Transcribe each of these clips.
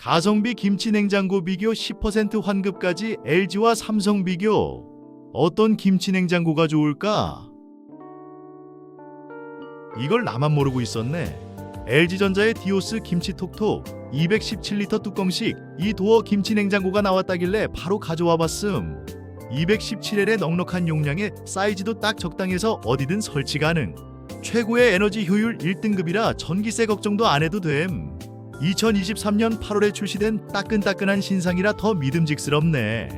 가성비 김치 냉장고 비교 10% 환급까지 LG와 삼성 비교. 어떤 김치 냉장고가 좋을까? 이걸 나만 모르고 있었네. LG전자의 디오스 김치 톡톡 217리터 뚜껑식 이 도어 김치 냉장고가 나왔다길래 바로 가져와 봤음. 217L의 넉넉한 용량에 사이즈도 딱 적당해서 어디든 설치 가능. 최고의 에너지 효율 1등급이라 전기세 걱정도 안 해도 됨. 2023년 8월에 출시된 따끈따끈한 신상이라 더 믿음직스럽네.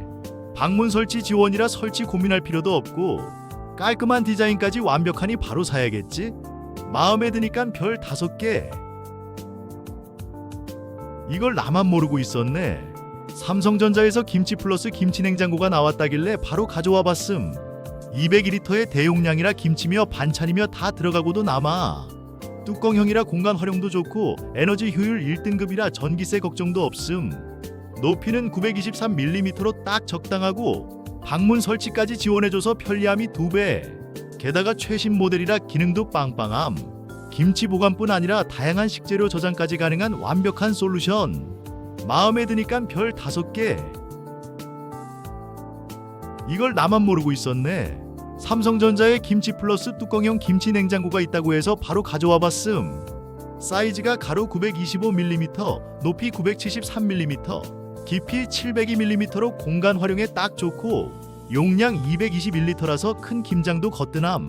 방문 설치 지원이라 설치 고민할 필요도 없고 깔끔한 디자인까지 완벽하니 바로 사야겠지? 마음에 드니깐 별 다섯 개. 이걸 나만 모르고 있었네. 삼성전자에서 김치 플러스 김치 냉장고가 나왔다길래 바로 가져와 봤음. 202리터의 대용량이라 김치며 반찬이며 다 들어가고도 남아. 뚜껑형이라 공간 활용도 좋고 에너지 효율 1등급이라 전기세 걱정도 없음. 높이는 923mm로 딱 적당하고 방문 설치까지 지원해줘서 편리함이 2배. 게다가 최신 모델이라 기능도 빵빵함. 김치 보관뿐 아니라 다양한 식재료 저장까지 가능한 완벽한 솔루션. 마음에 드니깐 별 다섯 개. 이걸 나만 모르고 있었네. 삼성전자의 김치 플러스 뚜껑형 김치 냉장고가 있다고 해서 바로 가져와 봤음. 사이즈가 가로 925mm, 높이 973mm, 깊이 702mm로 공간 활용에 딱 좋고 용량 221리터라서 큰 김장도 거뜬함.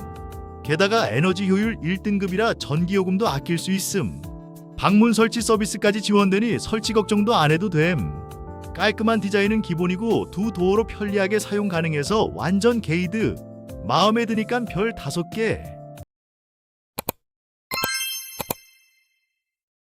게다가 에너지 효율 1등급이라 전기요금도 아낄 수 있음. 방문 설치 서비스까지 지원되니 설치 걱정도 안 해도 됨. 깔끔한 디자인은 기본이고 두 도어로 편리하게 사용 가능해서 완전 게이드. 마음에 드니깐 별 다섯 개.